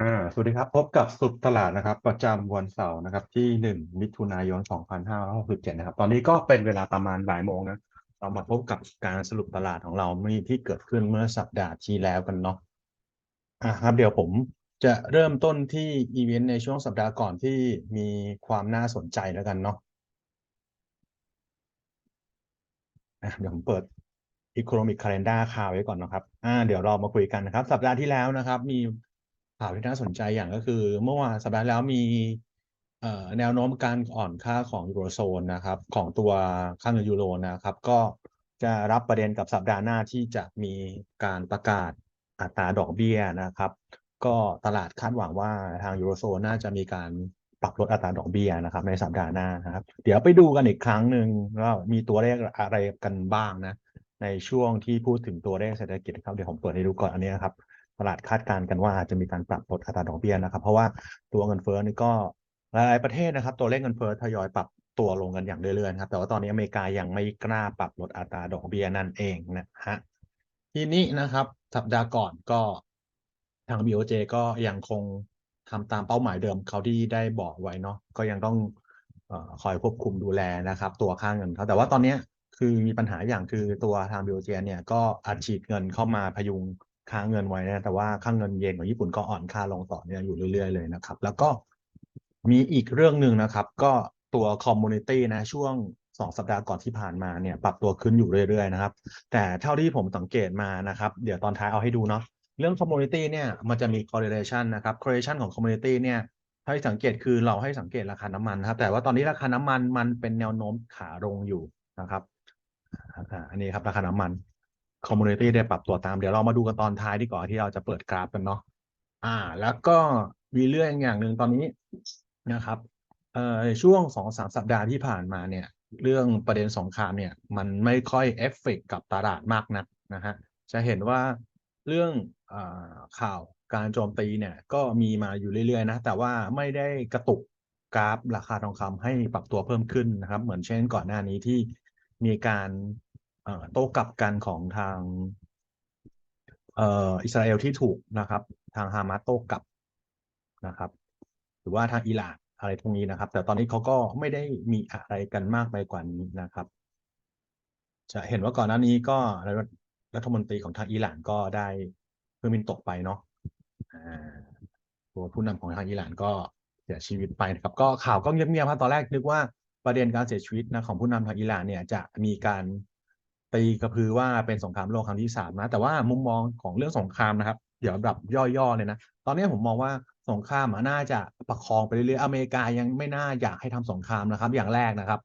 อ่าสวัสดีครับ พบกับสรุปตลาดนะครับ ประจำวันเสาร์นะครับ ที่หนึ่งมิถุนายนสองพันห้าร้อยหกสิบเจ็ดนะครับ ตอนนี้ก็เป็นเวลาประมาณบ่ายโมงนะเรามาพบกับการสรุปตลาดของเรามีที่เกิดขึ้นเมื่อสัปดาห์ที่แล้วกันเนาะอ่าครับ เดี๋ยวผมจะเริ่มต้นที่อีเวนต์ในช่วงสัปดาห์ก่อนที่มีความน่าสนใจแล้วกันเนาะอะเดี๋ยวผมเปิด Economic Calendar ข่าวไว้ก่อนนะครับอ่าเดี๋ยวเรามาคุยกันนะครับ สัปดาห์ที่แล้วนะครับ มี ข่าวที่น่าสนใจอย่างก็คือ เมื่อวานสัปดาห์แล้วมีแนวโน้มการอ่อนค่าของยูโรโซนนะครับของตัวค่าเงินยูโรนะครับ ก็จะรับประเด็นกับสัปดาห์หน้าที่จะมีการประกาศอัตราดอกเบี้ยนะครับ ก็ตลาดคาดหวังว่าทางยูโรโซนน่าจะมีการปรับลดอัตราดอกเบี้ยนะครับ ในสัปดาห์หน้านะครับ เดี๋ยวไปดูกันอีกครั้งหนึ่งว่ามีตัวเลขอะไรกันบ้างนะ ในช่วงที่พูดถึงตัวเลขเศรษฐกิจนะครับเดี๋ยวผมเปิดให้ดูก่อนอันนี้นะครับ ตลาดคาดการณ์กันว่าจะมีการปรับลดอัตราดอกเบี้ยนะครับ เพราะว่าตัวเงินเฟ้อนี่ก็หลายๆประเทศนะครับ ตัวเลขเงินเฟ้อทยอยปรับตัวลงกันอย่างเรื่อยๆครับ แต่ว่าตอนนี้อเมริกายังไม่กล้าปรับลดอัตราดอกเบี้ยนั่นเองนะฮะทีนี้นะครับสัปดาห์ก่อนก็ทาง BOJ ก็ยังคงทำตามเป้าหมายเดิมเขาที่ได้บอกไว้เนาะก็ยังต้องอคอยควบคุมดูแลนะครับ ตัวค่างเงินเขาแต่ว่าตอนนี้คือมีปัญหาอย่างคือตัวทางบิโอเจเนี่ยก็อัดฉีดเงินเข้ามาพยุง ค่าเงินไว้นะแต่ว่าค่าเงินเยนของญี่ปุ่นก็อ่อนค่าลงต่อเนื่องอยู่เรื่อยๆเลยนะครับ แล้วก็มีอีกเรื่องหนึ่งนะครับ ก็ตัวคอมมูนิตี้นะช่วงสองสัปดาห์ก่อนที่ผ่านมาเนี่ยปรับตัวขึ้นอยู่เรื่อยๆนะครับ แต่เท่าที่ผมสังเกตมานะครับ เดี๋ยวตอนท้ายเอาให้ดูเนาะเรื่อง community เนี่ยมันจะมี correlation นะครับ correlation ของ community เนี่ยถ้าให้สังเกตคือเราให้สังเกตราคาน้ำมันครับ แต่ว่าตอนนี้ราคาน้ำมันมันเป็นแนวโน้มขาลงอยู่นะครับอันนี้ครับราคาน้ำมัน คอมมูนิตี้ได้ปรับตัวตาม เดี๋ยวเรามาดูกันตอนท้ายดีกว่าที่เราจะเปิดกราฟกันเนาะอ่า แล้วก็มีเรื่องอย่างหนึ่งตอนนี้นะครับเอ่อช่วงสองสามสัปดาห์ที่ผ่านมาเนี่ย เรื่องประเด็นสงครามเนี่ย มันไม่ค่อยเอฟเฟกกับตลาดมากนักนะฮะจะเห็นว่าเรื่องอข่าวการโจมตีเนี่ย ก็มีมาอยู่เรื่อยๆนะ แต่ว่าไม่ได้กระตุกกราฟราคาทองคำให้ปรับตัวเพิ่มขึ้นนะครับ เหมือนเช่นก่อนหน้านี้ที่มีการ โต้กลับกันของทางเออิสราเอลที่ถูกนะครับ ทางฮามาสโต้กลับนะครับ หรือว่าทางอิหร่านอะไรตรงนี้นะครับ แต่ตอนนี้เขาก็ไม่ได้มีอะไรกันมากไปกว่านี้นะครับ จะเห็นว่าก่อนหน้านี้ก็รัฐมนตรีของทางอิหร่านก็ได้เครื่องบินตกไปเนาะตัวผู้นำของทางอิหร่านก็เสียชีวิตไปนะครับ ก็ข่าวก็เงียบๆครับตอนแรกนึกว่าประเด็นการเสียชีวิตนะของผู้นำทางอิหร่านเนี่ยจะมีการ ตีกระพือว่าเป็นสงครามโลกครั้งที่สามนะ แต่ว่ามุมมองของเรื่องสงครามนะครับ เดี๋ยวแบบย่อๆเลยนะ ตอนนี้ผมมองว่าสงครามน่าจะประคองไปเรื่อยๆอเมริกายังไม่น่าอยากให้ทำสงครามนะครับ อย่างแรกนะครับ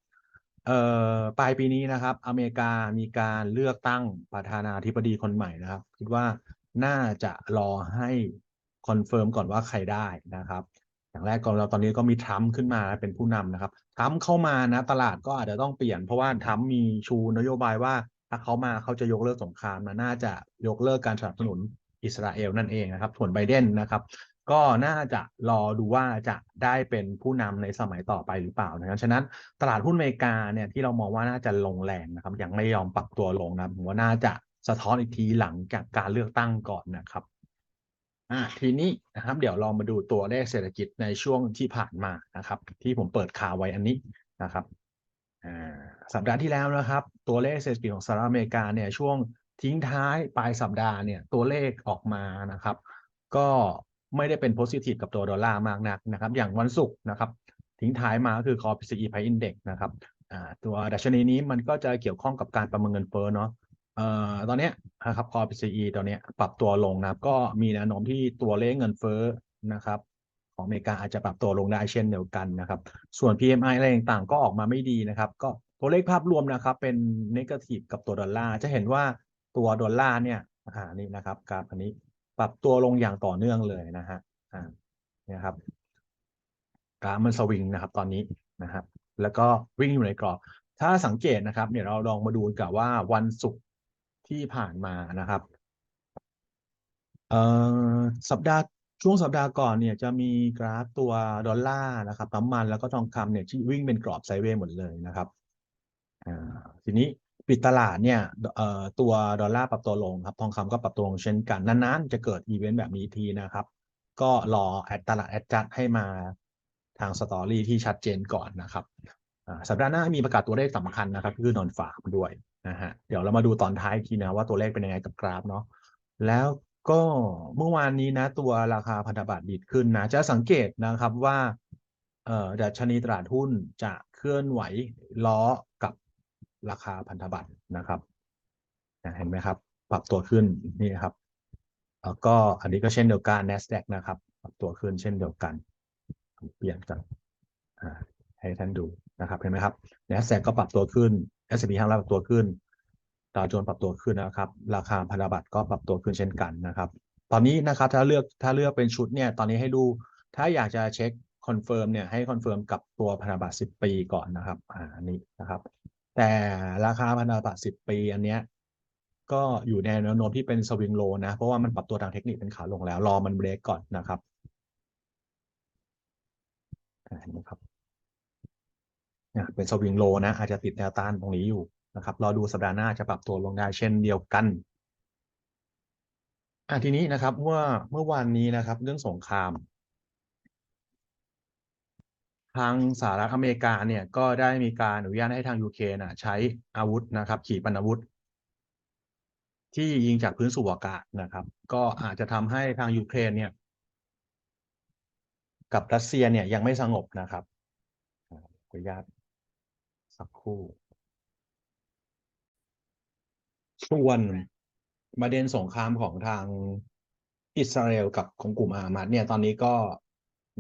เอ่อปลายปีนี้นะครับ อเมริกามีการเลือกตั้งประธานาธิบดีคนใหม่นะครับ คิดว่าน่าจะรอให้คอนเฟิร์มก่อนว่าใครได้นะครับอย่างแรกก่อนเราตอนนี้ก็มีทรัมป์ขึ้นมาเป็นผู้นำนะครับทรัมป์เข้ามานะตลาดก็อาจจะต้องเปลี่ยนเพราะว่าทรัมป์มีชูนโยบายว่า ถ้าเขามาเขาจะยกเลิกสงครามนะน่าจะยกเลิกการสนับสนุนอิสราเอลนั่นเองนะครับ ส่วนไบเดนนะครับ ก็น่าจะรอดูว่าจะได้เป็นผู้นำในสมัยต่อไปหรือเปล่านะครับฉะนั้นตลาดหุ้นอเมริกาเนี่ยที่เรามองว่าน่าจะลงแรงนะครับ ยังไม่ยอมปรับตัวลงนะผมว่าน่าจะสะท้อนอีกทีหลังจากการเลือกตั้งก่อนนะครับอ่าทีนี้นะครับเดี๋ยวเรามาดูตัวเลขเศรษฐกิจในช่วงที่ผ่านมานะครับ ที่ผมเปิดข่าวไว้อันนี้นะครับ สัปดาห์ที่แล้วนะครับ ตัวเลขเศรษฐกิจของสหรัฐอเมริกาเนี่ยช่วงทิ้งท้ายปลายสัปดาห์เนี่ยตัวเลขออกมานะครับ ก็ไม่ได้เป็นโพซิทีฟกับตัวดอลลาร์มากนักนะครับ อย่างวันศุกร์นะครับ ทิ้งท้ายมาก็คือ Core PCE Price Index นะครับตัวดัชนีนี้มันก็จะเกี่ยวข้องกับการประเมินเงินเฟ้อเนาะตอนนี้นะครับ Core PCE ตอนนี้ปรับตัวลงนะครับ ก็มีแนวโน้มที่ตัวเลขเงินเฟ้อนะครับ ของอเมริกาอาจจะปรับตัวลงได้เช่นเดียวกันนะครับ ส่วน PMI อะไรต่างๆ ก็ออกมาไม่ดีนะครับ ก็ตัวเลขภาพรวมนะครับ เป็นน a t i ทีฟกับตัวดอลลาร์จะเห็นว่าตัวดอลลาร์เนี่ยอ่านี่นะครับกราฟอันนี้ปรับตัวลงอย่างต่อเนื่องเลยนะฮะอ่าเนี่ยครับกราฟมันสวิงนะครับตอนนี้นะครับ แล้วก็วิ่งอยู่ในกรอบ ถ้าสังเกตนะครับเนี่ยเราลองมาดูกันว่าวันศุกร์ที่ผ่านมานะครับเอ่อสัปดาห์ ช่วงสัปดาห์ก่อนเนี่ยจะมีกราฟตัวดอลลาร์นะครับน้ำมันแล้วก็ทองคำเนี่ยที่วิ่งเป็นกรอบไซเวย์หมดเลยนะครับทีนี้ปิดตลาดเนี่ยตัวดอลลาร์ปรับตัวลงครับทองคำก็ปรับตัวลงเช่นกันนานๆจะเกิดอีเวนต์แบบนี้ทีนะครับ ก็รอแอดตลาดแอดจัดให้มาทางสตอรี่ที่ชัดเจนก่อนนะครับสัปดาห์หน้ามีประกาศตัวเลขสำคัญนะครับคือนอนฝากด้วยนะฮะเดี๋ยวเรามาดูตอนท้ายทีนะว่าตัวเลขเป็นยังไงกับกราฟเนาะแล้ว ก็เมื่อวานนี้นะ ตัวราคาพันธบัตรดีดขึ้นนะ จะสังเกตนะครับว่าเอ่อดัชนีตลาดหุ้นจะเคลื่อนไหวล้อกับราคาพันธบัตรนะครับเห็นไหมครับ ปรับตัวขึ้นนี่ครับแล้วก็อันนี้ก็เช่นเดียวกัน NASDAQ นะครับ ปรับตัวขึ้นเช่นเดียวกัน เปลี่ยนกันให้ท่านดูนะครับเห็นไหมครับ NASDAQ ก็ปรับตัวขึ้น S&P 500ปรับตัวขึ้น ดาวโจนส์ปรับตัวขึ้นนะครับ ราคาพันธบัตรก็ปรับตัวขึ้นเช่นกันนะครับ ตอนนี้นะครับถ้าเลือกถ้าเลือกเป็นชุดเนี่ยตอนนี้ให้ดู ถ้าอยากจะเช็คคอนเฟิร์มเนี่ยให้คอนเฟิร์มกับตัวพันธบัตร10 ปีก่อนนะครับอันนี้นะครับ แต่ราคาพันธบัตร10 ปีอันเนี้ยก็อยู่ในแนวโน้มที่เป็นสวิงโลนะ เพราะว่ามันปรับตัวทางเทคนิคเป็นขาลงแล้ว รอมันเบรกก่อนนะครับนไหมครับเนี่ยเป็นสวิงโลนะ อาจจะติดแนวต้านตรงนี้อยู่ นะครับรอดูสัปดาห์หน้าจะปรับตัวลงได้เช่นเดียวกันอะทีนี้นะครับเมื่อเมื่อวานนี้นะครับ เรื่องสงคราม ทางสหรัฐอเมริกาเนี่ยก็ได้มีการอนุญาตให้ทางยูเครนอะใช้อาวุธนะครับ ขีปนาวุธ ที่ยิงจากพื้นสู่อากาศนะครับ ก็อาจจะทำให้ทางยูเครนเนี่ย กับรัสเซียเนี่ยยังไม่สงบนะครับอ่าขออนุญาตสักครู่ ส่วนประเด็นสงครามของทางอิสราเอลกับของกลุ่มอามัดเนี่ยตอนนี้ก็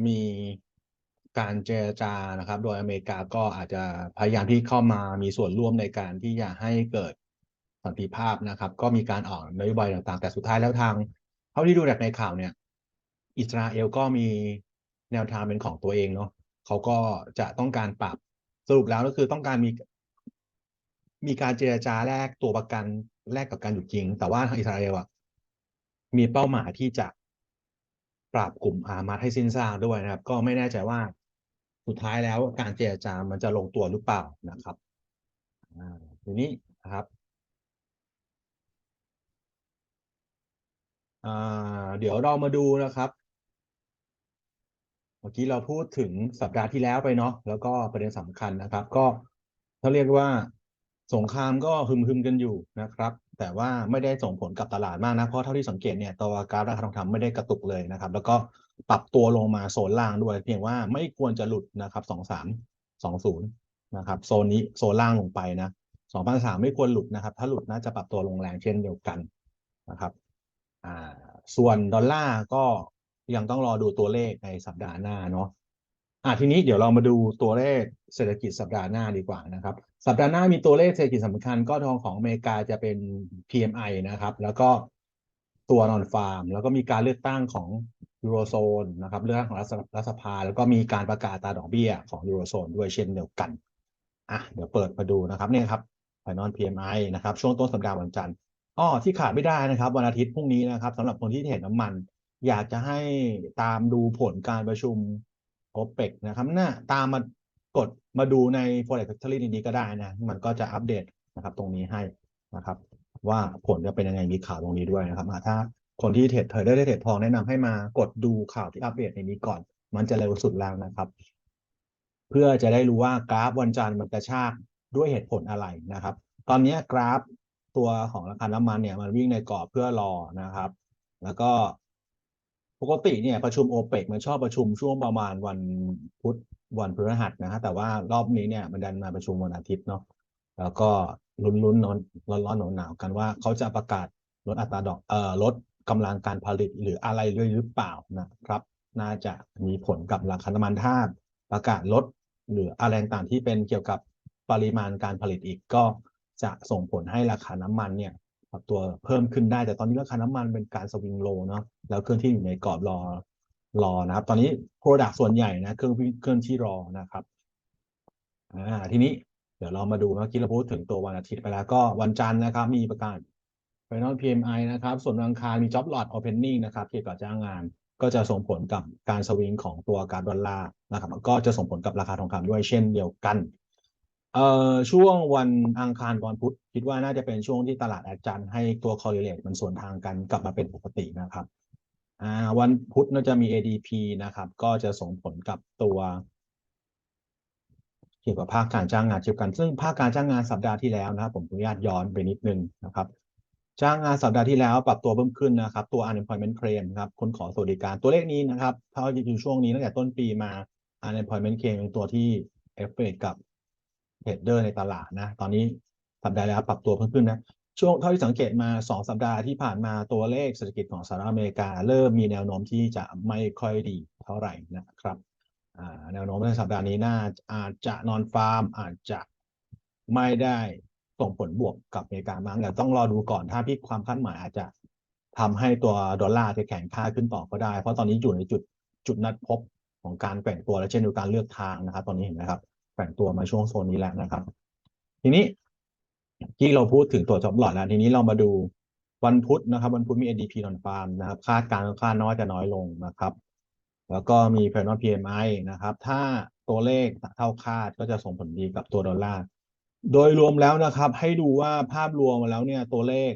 มีการเจรจานะครับ โดยอเมริกาก็อาจจะพยายามที่เข้ามามีส่วนร่วมในการที่จะให้เกิดสันติภาพนะครับ ก็มีการออกนโยบายต่างๆ แต่สุดท้ายแล้วทางเท่าที่ดูจากในข่าวเนี่ย อิสราเอลก็มีแนวทางเป็นของตัวเองเนาะเขาก็จะต้องการปรับสรุปแล้วก็คือต้องการมี มีการเจรจาแลกตัวประกัน แลกกับการหยุดยิง แต่ว่าทางอิสราเอลอะมีเป้าหมายที่จะปราบกลุ่มอามัดให้สิ้นซากด้วยนะครับ ก็ไม่แน่ใจว่าสุดท้ายแล้วการเจรจามันจะลงตัวหรือเปล่านะครับทีนี้นะครับเดี๋ยวเรามาดูนะครับ เมื่อกี้เราพูดถึงสัปดาห์ที่แล้วไปเนาะแล้วก็ประเด็นสำคัญนะครับ ก็เขาเรียกว่า สงครามก็ฮึมฮึมๆกันอยู่นะครับ แต่ว่าไม่ได้ส่งผลกับตลาดมากนะ เพราะเท่าที่สังเกตเนี่ยตัวกราฟราคาทองคำไม่ได้กระตุกเลยนะครับ แล้วก็ปรับตัวลงมาโซนล่างด้วย เพียงว่าไม่ควรจะหลุดนะครับสองสามสองศูนย์นะครับโซนนี้โซนล่างลงไปนะสองพันสามไม่ควรหลุดนะครับ ถ้าหลุดน่าจะปรับตัวลงแรงเช่นเดียวกันนะครับอ่าส่วนดอลลาร์ก็ยังต้องรอดูตัวเลขในสัปดาห์หน้าเนาะ อ่าทีนี้เดี๋ยวเรามาดูตัวเลขเศรษฐกิจสัปดาห์หน้าดีกว่านะครับ สัปดาห์หน้ามีตัวเลขเศรษฐกิจสำคัญก็ทองของอเมริกาจะเป็น PMI นะครับ แล้วก็ตัวนอนฟาร์ม แล้วก็มีการเลือกตั้งของยูโรโซนนะครับเลืองของรัฐรัสภา แล้วก็มีการประกาศตาดอกเบี้ยของยูโรโซนด้วยเช่นเดียวกันอะเดี๋ยวเปิดมาดูนะครับเนี่ยครับไฟนอล PMI นะครับ ช่วงต้นสัปดาห์วันจันทร์อ้อที่ขาดไม่ได้นะครับ วันอาทิตย์พรุ่งนี้นะครับสำหรับคนที่เห็นน้ำมัน อยากจะให้ตามดูผลการประชุม โอเปกนะครับน่าตามมากดมาดูใน Forex Factory นี้ก็ได้นะ มันก็จะอัปเดตนะครับ ตรงนี้ให้นะครับ ว่าผลจะเป็นยังไงมีข่าวตรงนี้ด้วยนะครับถ้าคนที่เทรดเทรดได้ได้เทรดทองแนะนำให้มากดดูข่าวที่อัปเดตในนี้ก่อน มันจะเร็วสุดแล้วนะครับ เพื่อจะได้รู้ว่ากราฟวันจันทร์มันกระชากด้วยเหตุผลอะไรนะครับ ตอนนี้กราฟตัวของราคาน้ำมันเนี่ยมันวิ่งในกรอบเพื่อรอนะครับ แล้วก็ ปกติเนี่ยประชุมโอเปกมันชอบประชุมช่วงประมาณวันพุธวันพฤหัสนะฮะแต่ว่ารอบนี้เนี่ยมันดันมาประชุมวันอาทิตย์เนาะแล้วก็ลุ้นๆนนร้อนร้อนหนาวหนาวกันว่าเขาจะประกาศลดอัตราดอกเอ่อลดกำลังการผลิตหรืออะไรด้วยหรือเปล่านะครับ น่าจะมีผลกับราคาน้ำมันถ้าประกาศลดหรืออะไรต่างที่เป็นเกี่ยวกับปริมาณการผลิตอีกก็จะส่งผลให้ราคาน้ำมันเนี่ย ปรับตัวเพิ่มขึ้นได้ แต่ตอนนี้ราคาน้ำมันเป็นการสวิงโลเนาะแล้วเคลื่อนที่อยู่ในกรอบรอรอนะครับ ตอนนี้โปรดักส่วนใหญ่นะเครื่องเคลื่อนที่รอนะครับอ่าทีนี้เดี๋ยวเรามาดูเมื่อกี้เราพูดถึงตัววันอาทิตย์ไปแล้วก็วันจันทร์นะครับ มีประกาศ Final PMI นะครับ ส่วนวันอังคารมี Job Lot Opening นะครับเกี่ยวกับจ้างงานก็จะส่งผลกับการสวิงของตัวการดอลลาร์นะครับก็จะส่งผลกับราคาทองคำด้วยเช่นเดียวกัน เอ่อช่วงวันอังคารวันพุธคิดว่าน่าจะเป็นช่วงที่ตลาดอาจารย์ให้ตัว correlate มันส่วนทางกันกลับมาเป็นปกตินะครับอ่าวันพุธน่าจะมี ADP นะครับ ก็จะส่งผลกับตัว เกี่ยวกับภาคการจ้างงานเช่นกัน ซึ่งภาคการจ้างงานสัปดาห์ที่แล้วนะครับผมขออนุญาตย้อนไปนิดนึงนะครับ จ้างงานสัปดาห์ที่แล้วปรับตัวเพิ่มขึ้นนะครับ ตัว unemployment claim ครับคนขอสวัสดิการตัวเลขนี้นะครับเท่าที่อยู่ช่วงนี้ตั้งแต่ต้นปีมา unemployment claim เป็นตัวที่เอฟเฟกกับ เทรดเดอร์ในตลาดนะ ตอนนี้สัปดาห์แล้วปรับตัวเพิ่มขึ้นนะ ช่วงเท่าที่สังเกตมา 2 สัปดาห์ที่ผ่านมาตัวเลขเศรษฐกิจของสหรัฐอเมริกา เริ่มมีแนวโน้มที่จะไม่ค่อยดีเท่าไหร่นะครับแนวโน้มในสัปดาห์นี้น่าอาจจะนอนฟาร์มอาจจะไม่ได้ส่งผลบวกกับอเมริกามากแต่ต้องรอดูก่อนถ้าพี่ความคาดหมายอาจจะทำให้ตัวดอลลาร์จะแข็งค่าขึ้นต่อก็ได้ เพราะตอนนี้อยู่ในจุดจุดนัดพบของการแกว่งตัวและเช่นเดียวกันเลือกทางนะครับ ตอนนี้เห็นไหมครับ งตัวมาช่วงโซนนี้แล้วนะครับ ทีนี้ที่เราพูดถึงตัวจ็อบหลอดแล้ว ทีนี้เรามาดูวันพุธนะครับ วันพุธมี ADP นอนฟาร์มนะครับ คาดการณ์ค่าน้อยจะน้อยลงนะครับ แล้วก็มี p e r n o PMI นะครับ ถ้าตัวเลขเท่าคาดก็จะส่งผลดีกับตัวดอลลาร์โดยรวมแล้วนะครับ ให้ดูว่าภาพรวมมาแล้วเนี่ยตัวเลข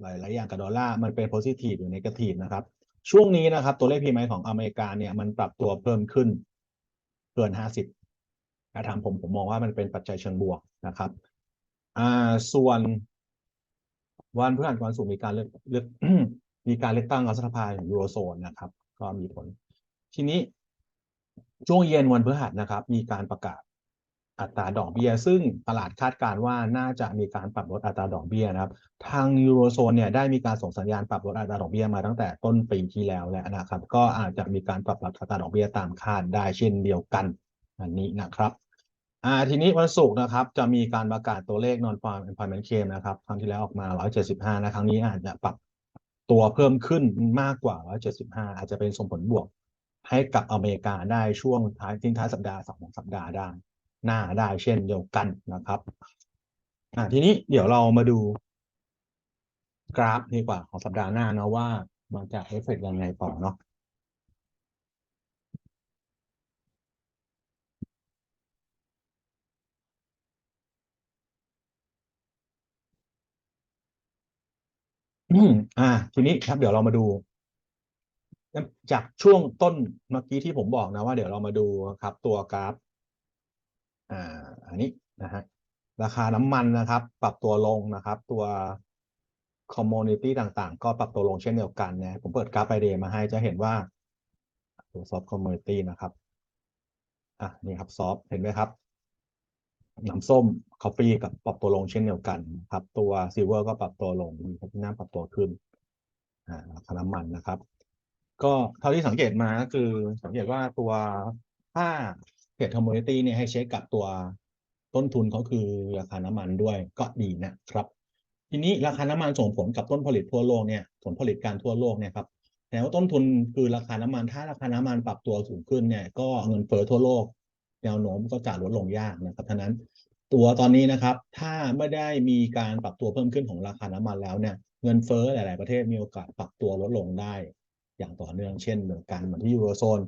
หลาย ๆ อย่างกับดอลลาร์มันเป็น positive หรือ negative นะครับ ช่วงนี้นะครับ ตัวเลข PMI ของอเมริกาเนี่ยมันปรับตัวเพิ่มขึ้นเกิน50ถ้า ถามผมผมมองว่ามันเป็นปัจจัยเชิงบวกนะครับอ่าส่วน วันพฤหัสวันศุกร์มีการเลือกเลือกมีการเลือกตั้งรัฐสภาของยูโรโซนนะครับ ก็มีผล ทีนี้ช่วงเย็นวันพฤหัสนะครับ มีการประกาศอัตราดอกเบี้ย ซึ่งตลาดคาดการณ์ว่าน่าจะมีการปรับลดอัตราดอกเบี้ยนะครับ ทางยูโรโซนเนี่ยได้มีการส่งสัญญาณปรับลดอัตราดอกเบี้ยมาตั้งแต่ต้นปีที่แล้วแล้วนะครับ ก็อาจจะมีการปรับลดอัตราดอกเบี้ยตามคาดได้เช่นเดียวกันอันนี้นะครับ อ่าทีนี้วันศุกร์นะครับ จะมีการประกาศตัวเลข non farm employment claim นะครับ ครั้งที่แล้วออกมา 175 นะครั้งนี้อาจจะปรับตัวเพิ่มขึ้นมากกว่า 175 อาจจะเป็นส่งผลบวกให้กับอเมริกาได้ช่วงท้ายทิ้งท้ายสัปดาห์สองสัปดาห์ได้หน้าได้เช่นเดียวกันนะครับอ่าทีนี้เดี๋ยวเรามาดูกราฟดีกว่าของสัปดาห์หน้านะว่ามันจะเอฟเฟกต์ยังไงต่อเนาะ อืมอ่า ทีนี้ครับเดี๋ยวเรามาดู จากช่วงต้นเมื่อกี้ที่ผมบอกนะว่าเดี๋ยวเรามาดูครับ ตัวกราฟ อ่า อันนี้นะฮะราคาน้ำมันนะครับ ปรับตัวลงนะครับ ตัวคอมมูนิตี้ต่างๆ ก็ปรับตัวลงเช่นเดียวกันนะผมเปิดกราฟไอเดย์มาให้จะเห็นว่าตัวซอฟต์คอมมูนิตี้นะครับ อะนี่ครับซอฟเห็นไหมครับ น้ำส้มคอฟฟี่กับปรับตัวลงเช่นเดียวกันครับ ตัวซิลเวอร์ก็ปรับตัวลงมีพัฒนาปรับตัวขึ้นอ่าราคาน้ำมันนะครับ ก็เท่าที่สังเกตมาก็คือสังเกตว่าตัวถ้าเพจคอมมูนิตี้เนี่ยให้เช็คกับตัวต้นทุนเขาคือราคาน้ำมันด้วยก็ดีนะครับ ทีนี้ราคาน้ำมันส่งผลกับต้นผลิตทั่วโลกเนี่ยผลผลิตการทั่วโลกเนี่ยครับแต่ว่าต้นทุนคือราคาน้ำมันถ้าราคาน้ำมันปรับตัวสูงขึ้นเนี่ยก็เงินเฟ้อทั่วโลก แนวโน้มก็จะลดลงยากนะครับฉะนั้นตัวตอนนี้นะครับ ถ้าไม่ได้มีการปรับตัวเพิ่มขึ้นของราคาน้ำมันแล้วเนี่ยเงินเฟ้อหลาย ๆ ประเทศมีโอกาสปรับตัวลดลงได้ อย่างต่อเนื่องเช่นเหมือนกันเหมือนที่ยูโรโซน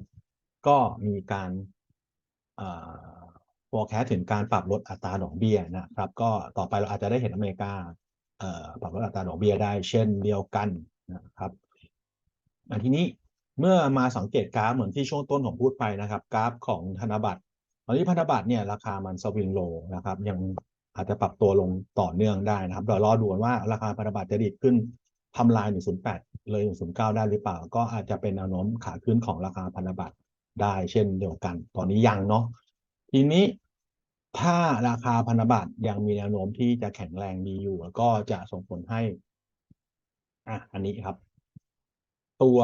ก็มีการอ่า forecast ถึงการปรับลดอัตราดอกเบี้ยนะครับ ก็ต่อไปเราอาจจะได้เห็นอเมริกาปรับลดอัตราดอกเบี้ยได้ เช่นเดียวกันนะครับอันทีนี้เมื่อมาสังเกตกราฟเหมือนที่ช่วงต้นผมพูดไปนะครับ กราฟของธนบัตร อนนี้พันธบัตรเนี่ยราคามันสวิงโลนะครับ ยังอาจจะปรับตัวลงต่อเนื่องได้นะครับเดี๋ยวรอดูว่าราคาพันธบัตรจะดีดขึ้นทำลาย 108 เลย 109 ได้หรือเปล่า ก็อาจจะเป็นแนวโน้มขาขึ้นของราคาพันธบัตรได้เช่นเดียวกัน ตอนนี้ยังเนาะทีนี้ถ้าราคาพันธบัตรยังมีแนวโน้มที่จะแข็งแรงดีอยู่ ก็จะส่งผลให้ อะอันนี้ครับ ตัว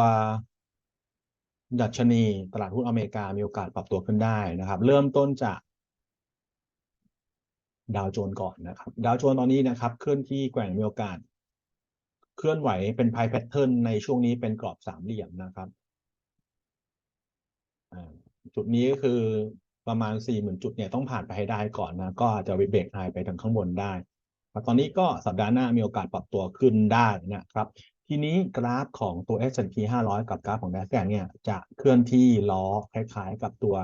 ดัชนีตลาดหุ้นอเมริกามีโอกาสปรับตัวขึ้นได้นะครับ เริ่มต้นจากดาวโจนส์ก่อนนะครับ ดาวโจนส์ตอนนี้นะครับ เคลื่อนที่แกว่งมีโอกาส เคลื่อนไหวเป็นพายแพทเทิร์นในช่วงนี้เป็นกรอบสามเหลี่ยมนะครับจุดนี้ก็คือประมาณสี่หมื่นจุดเนี่ยต้องผ่านไปให้ได้ก่อนนะก็อาจจะเบรกไฮไปทางข้างบนได้ตอนนี้ก็สัปดาห์หน้ามีโอกาสปรับตัวขึ้นได้นะครับ ทีนี้กราฟของตัว S&P 500 กับกราฟของ NASDAQ เนี่ยจะเคลื่อนที่ล้อคล้ายๆกับตัว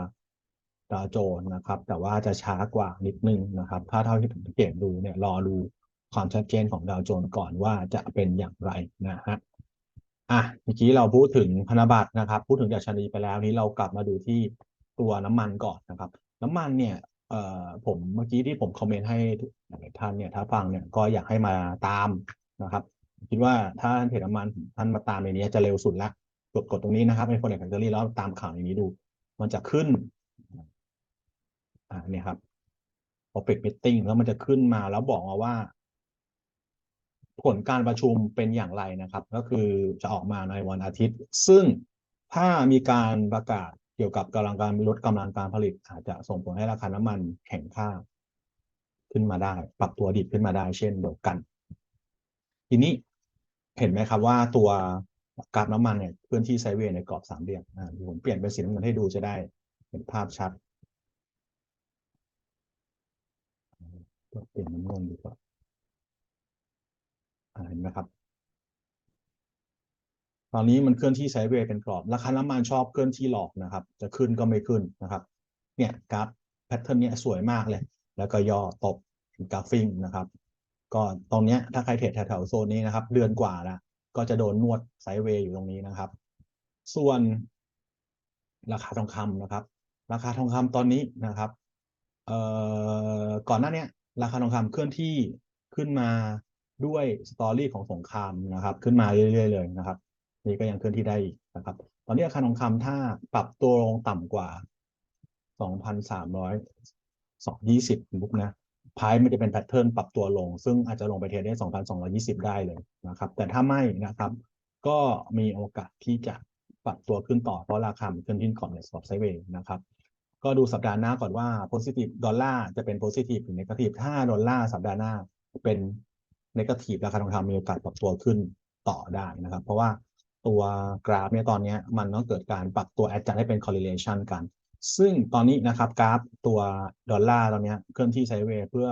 ดาวโจนส์นะครับ แต่ว่าจะช้ากว่านิดนึงนะครับ ถ้าเท่าที่ผมสังเกตดูเนี่ยรอดูความชัดเจนของดาวโจนส์ก่อนว่าจะเป็นอย่างไรนะฮะอะเมื่อกี้เราพูดถึงพันธบัตรนะครับ พูดถึงดัชนีไปแล้วนี้เรากลับมาดูที่ตัวน้ำมันก่อนนะครับ น้ำมันเนี่ยเอ่อผมเมื่อกี้ที่ผมคอมเมนต์ให้หลายท่านเนี่ยถ้าฟังเนี่ยก็อยากให้มาตามนะครับ คิดว่าถ้าเพจน้ำมันท่านมาตามในนี้จะเร็วสุดละกดกดตรงนี้นะครับในโฟลเดอร์แฟคทอรี่แล้วตามข่าวในนี้ดู มันจะขึ้น อ่าเนี่ยครับ Public Meeting แล้วมันจะขึ้นมาแล้วบอกมาว่า ผลการประชุมเป็นอย่างไรนะครับ ก็คือจะออกมาในวันอาทิตย์ ซึ่งถ้ามีการประกาศเกี่ยวกับกำลังการลดกำลังการผลิต อาจจะส่งผลให้ราคาน้ำมันแข็งค่าขึ้นมาได้ ปรับตัวดิบขึ้นมาได้เช่นเดียวกัน ทีนี้ เห็นไหมครับว่าตัวกราฟน้ำมันเนี่ยเคลื่อนที่ไซเวย์ในกรอบสามเหลี่ยมอ่าผมเปลี่ยนเป็นสีน้ำเงินให้ดูจะได้เห็นภาพชัดเปลี่ยนน้ำเงินดีกว่าเห็นไหมครับ ตอนนี้มันเคลื่อนที่ไซเวย์เป็นกรอบ ราคาน้ำมันชอบเคลื่อนที่หลอกนะครับ จะขึ้นก็ไม่ขึ้นนะครับ เนี่ยกราฟแพทเทิร์นเนี้ยสวยมากเลย แล้วก็ย่อตกกราฟิงนะครับ ก็ตรงเนี้ยถ้าใครเทรดแถวๆโซนนี้นะครับ เดือนกว่าแล้วก็จะโดนนวดไซด์เวย์อยู่ตรงนี้นะครับ ส่วนราคาทองคำนะครับ ราคาทองคำตอนนี้นะครับเอ่อก่อนหน้าเนี้ยราคาทองคำเคลื่อนที่ขึ้นมาด้วยสตอรี่ของสงครามนะครับ ขึ้นมาเรื่อยๆเลยนะครับ นี่ก็ยังเคลื่อนที่ได้อีกนะครับ ตอนนี้ราคาทองคำถ้าปรับตัวลงต่ำกว่า 2,300 220ปุ๊บนะ พายมันจะเป็นแพทเทิร์นปรับตัวลง ซึ่งอาจจะลงไปเทรดได้ 2,220 ได้เลยนะครับ แต่ถ้าไม่นะครับ ก็มีโอกาสที่จะปรับตัวขึ้นต่อเพราะราคามันเคลื่อนที่ก่อนในสปอตไซด์เวย์นะครับ ก็ดูสัปดาห์หน้าก่อนว่า positive ดอลลาร์จะเป็น positive หรือ negative ถ้าดอลลาร์สัปดาห์หน้าเป็น negative ราคาทองคำมีโอกาสปรับตัวขึ้นต่อได้นะครับ เพราะว่าตัวกราฟเนี่ยตอนนี้มันต้องเกิดการปรับตัว adjust ให้เป็น correlation กัน ซึ่งตอนนี้นะครับกราฟตัวดอลลาร์ตอนนี้เคลื่อนที่ไซด์เวย์เพื่อ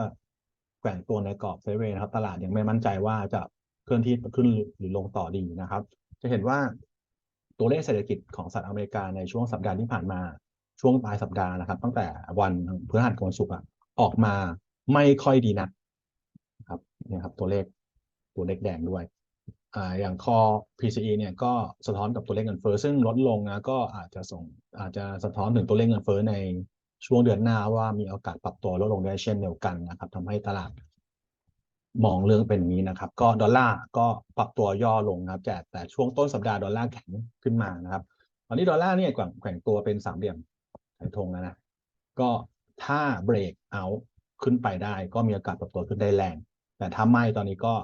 แกว่งตัวในกรอบไซด์เวย์นะครับตลาดยังไม่มั่นใจว่าจะเคลื่อนที่ขึ้นหรือลงต่อดีนะครับ จะเห็นว่าตัวเลขเศรษฐกิจของสหรัฐอเมริกาในช่วงสัปดาห์ที่ผ่านมาช่วงปลายสัปดาห์นะครับ ตั้งแต่วันพฤหัสกับวันศุกร์ออกมาไม่ค่อยดีนักครับนี่ครับตัวเลขตัวเลขแดงด้วย อย่างคอ PCE เนี่ยก็สะท้อนกับตัวเลขเงินเฟ้อซึ่งลดลงนะก็อาจจะส่งอาจจะสะท้อนถึงตัวเลขเงินเฟ้อในช่วงเดือนหน้าว่ามีโอกาสปรับตัวลดลงได้เช่นเดียวกันนะครับทำให้ตลาดมองเรื่องเป็นนี้นะครับ ก็ดอลลาร์ก็ปรับตัวย่อลงนะครับแต่แต่ช่วงต้นสัปดาห์ดอลลาร์แข็งขึ้นมานะครับ ตอนนี้ดอลลาร์เนี่ยแกว่งตัวเป็นสามเหลี่ยมไถธงแล้วนะก็ถ้าเบรกเอาขึ้นไปได้ ก็มีโอกาสปรับตัวขึ้นได้แรง แต่ถ้าไม่ตอนนี้ก็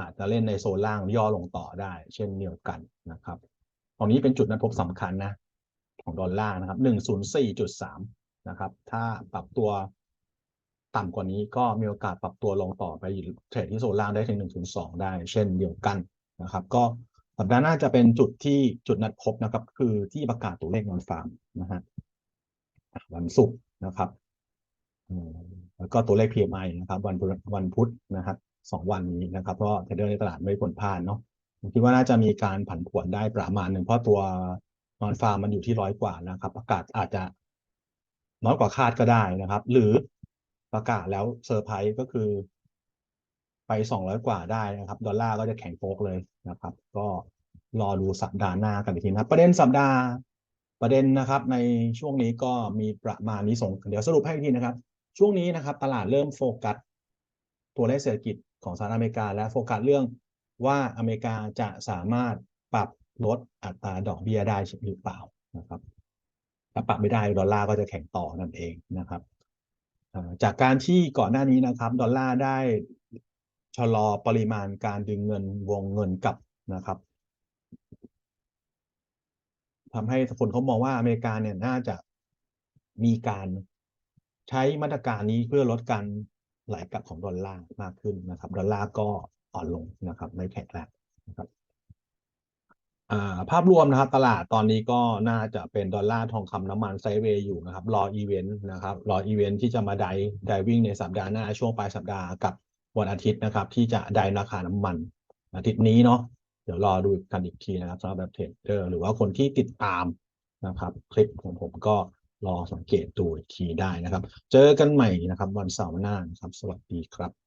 อาจจะเล่นในโซนล่างย่อลงต่อได้ เช่นเดียวกันนะครับตรงนี้เป็นจุดนัดพบสำคัญนะ ของดอลลาร์นะครับหนึ่งศูนย์สี่จุดสามนะครับ ถ้าปรับตัวต่ำกว่านี้ก็มีโอกาสปรับตัวลงต่อไปเทรดที่โซนล่างได้ถึง1.2ได้ เช่นเดียวกันนะครับ ก็สัปดาห์หน้าจะเป็นจุดที่จุดนัดพบนะครับ คือที่ประกาศตัวเลขนอนฟาร์มนะฮะวันศุกร์นะครับแล้วก็ตัวเลข PMI นะครับ วันวันพุธนะครับ สองวันนี้นะครับเพราะเทรดเดอร์ในตลาดไม่ผลพลาดเนาะผมคิดว่าน่าจะมีการผันผวนได้ประมาณหนึ่งเพราะตัวนอนฟาร์มมันอยู่ที่ร้อยกว่านะครับประกาศอาจจะน้อยกว่าคาดก็ได้นะครับ หรือประกาศแล้วเซอร์ไพรส์ก็คือ ไปสองร้อยกว่าได้นะครับ ดอลลาร์ก็จะแข็งโป๊กเลยนะครับ ก็รอดูสัปดาห์หน้ากันอีกทีนะประเด็นสัปดาห์ประเด็นนะครับ ในช่วงนี้ก็มีประมาณนี้ส่ง เดี๋ยวสรุปให้อีกทีนะครับ ช่วงนี้นะครับ ตลาดเริ่มโฟกัสตัวเลขเศรษฐกิจ ของสหรัฐอเมริกา และโฟกัสเรื่องว่าอเมริกาจะสามารถปรับลดอัตราดอกเบี้ยได้หรือเปล่านะครับถ้าปรับไม่ได้ดอลลาร์ก็จะแข็งต่อนั่นเองนะครับจากการที่ก่อนหน้านี้นะครับ ดอลลาร์ได้ชะลอปริมาณการดึงเงินวงเงินกลับนะครับทำให้คนเขามองว่าอเมริกาเนี่ยน่าจะมีการใช้มาตรการนี้เพื่อลดการ ไหลกลับของดอลลาร์มากขึ้นนะครับ ดอลลาร์ก็อ่อนลงนะครับ ไม่แข็งแรงนะครับภาพรวมนะครับ ตลาดตอนนี้ก็น่าจะเป็นดอลลาร์ทองคำน้ำมันไซเวย์อยู่นะครับ รออีเวนต์นะครับ รออีเวนต์ที่จะมาไดไดวิ่งในสัปดาห์หน้าช่วงปลายสัปดาห์กับวันอาทิตย์นะครับ ที่จะไดราคาน้ำมัน อาทิตย์นี้เนาะเดี๋ยวรอดูกันอีกทีนะครับสำหรับแบบเทรดเดอร์หรือว่าคนที่ติดตามนะครับ คลิปของผมก็ รอสังเกตดูอีกทีได้นะครับ เจอกันใหม่นะครับ วันเสาร์หน้านะครับ สวัสดีครับ